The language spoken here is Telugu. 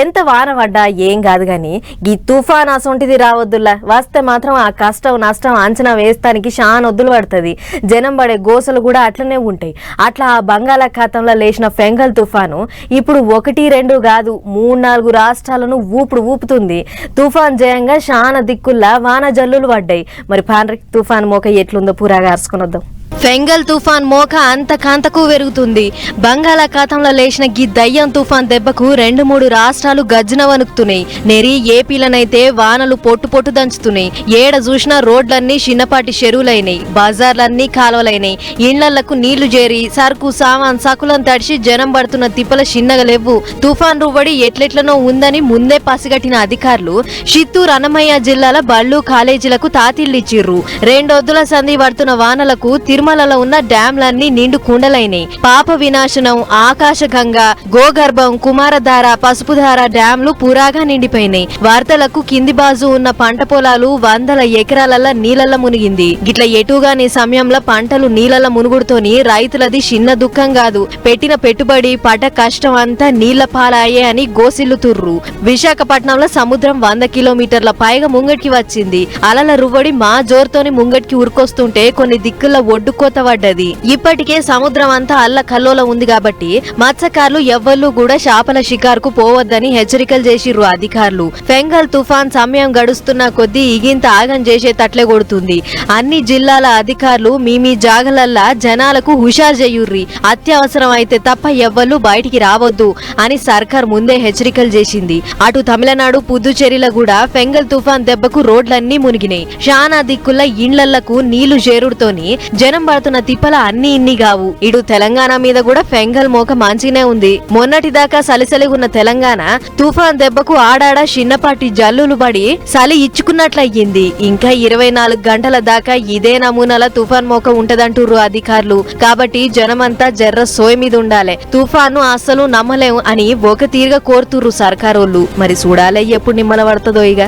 ఎంత వాన పడ్డా ఏం కాదు కానీ ఈ తుఫాన్ అసొంటిది రావద్దులా. వస్తే మాత్రం ఆ కష్టం నష్టం అంచనా వేస్తానికి షాన్ వద్దులు పడుతుంది. జనం పడే గోసలు కూడా అట్లనే ఉంటాయి. అట్లా ఆ బంగాళాఖాతంలో లేచిన ఫెంగల్ తుఫాను ఇప్పుడు ఒకటి రెండు కాదు మూడు నాలుగు రాష్ట్రాలను ఊపుడు ఊపుతుంది. తుఫాన్ జయంగా షాన దిక్కుల్లా వాన జల్లులు పడ్డాయి. మరి పాండ్రిక్ తుఫాన్ మోక ఎట్లుందో పూరాగా అరుచుకుని వద్దాం ఫెంగల్ తుఫాన్ మోక అంతకాంతకు పెరుగుతుంది బంగాళాఖాతంలో లేచిన గీ దయ్యం తుఫాన్ దెబ్బకు రెండు మూడు రాష్ట్రాలు గజ్జన వణుకుతున్నాయి. నెరి ఏపీలనైతే వానలు పొట్టు పొట్టు దంచుతున్నాయి. ఏడ చూసినా రోడ్లన్నీ చిన్నపాటి చెరువులైనాయి. బజార్లన్నీ కాలువలైనాయి. ఇండ్లకు నీళ్ళు చేరి సరుకు సామాన్ సకులను తడిచి జనం పడుతున్న తిప్పల చిన్నగలేవు. తుఫాన్ రువ్వడి ఎట్లెట్లనో ఉందని ముందే పసిగట్టిన అధికారులు చిత్తూరు అన్నమయ్య జిల్లాల బళ్ళు కాలేజీలకు తాతిళ్ళిచ్చిర్రు. రెండొద్దుల సంధి పడుతున్న వానలకు తిరుమల గ్రామాలలో ఉన్న డ్యాంలన్నీ నిండు కుండలైనాయి. పాప వినాశనం ఆకాశగంగా గోగర్భం కుమారధార పసుపుధార డ్యాంలు పురాగా నిండిపోయినాయి. వార్తలకు కింది బాజు ఉన్న పంట పొలాలు వందల ఎకరాలల్ల నీళ్ళల్ల మునిగింది. గిట్ల ఎటుగాని సమయంలో పంటలు నీళ్ళల మునుగుడుతోని రైతులది చిన్న దుఃఖం కాదు. పెట్టిన పెట్టుబడి పట కష్టం అంతా నీళ్ళ పాలాయే అని గోసిల్లుతుర్రు. విశాఖపట్నంలో సముద్రం వంద కిలోమీటర్ల పైగా ముంగటికి వచ్చింది. అలల రువ్వడి మా జోరుతోని ముంగటికి ఉరుకొస్తుంటే కొన్ని దిక్కుల ఒడ్డుకోత పడ్డది ఇప్పటికే సముద్రం అంతా అల్ల కల్లోలం ఉంది కాబట్టి మత్స్యకారులు ఎవ్వరూ కూడా చేపల షికారుకు పోవద్దని హెచ్చరికలు చేసిర్రు అధికారులు. ఫెంగల్ తుఫాన్ సమయం గడుస్తున్న కొద్దీ ఇగింత ఆగం చేసేటట్లే కొడుతుంది. అన్ని జిల్లాల అధికారులు మీ మీ జాగలల్లా జనాలకు హుషారు చేయుర్రి. అత్యవసరం అయితే తప్ప ఎవ్వరూ బయటికి రావద్దు అని సర్కార్ ముందే హెచ్చరికలు చేసింది. అటు తమిళనాడు పుదుచ్చేరిలో కూడా ఫెంగల్ తుఫాన్ దెబ్బకు రోడ్లన్నీ మునిగినాయి. షానా దిక్కుల ఇండ్లలకు నీళ్ళు చేరుడుతోని జనం పడుతున్న తిప్పల అన్ని ఇన్ని కావు ఇడు తెలంగాణ మీద కూడా ఫెంగల్ మోక మంచినే ఉంది. మొన్నటిదాకా సలిసలి ఉన్న తెలంగాణ తుఫాన్ దెబ్బకు ఆడాడ చిన్నపాటి జల్లులు పడి సలి ఇచ్చుకున్నట్లయ్యింది. ఇంకా ఇరవై నాలుగు గంటల దాకా ఇదే నమూనాల తుఫాన్ మోక ఉంటదంటుర్రు అధికారులు. కాబట్టి జనమంతా జర్ర సోయ మీద ఉండాలి. తుఫాను అస్సలు నమ్మలేం అని ఒక తీరుగా కోరుతుర్రు సర్కారోళ్ళు. మరి చూడాలి ఎప్పుడు నిమ్మల పడుతుందో ఇక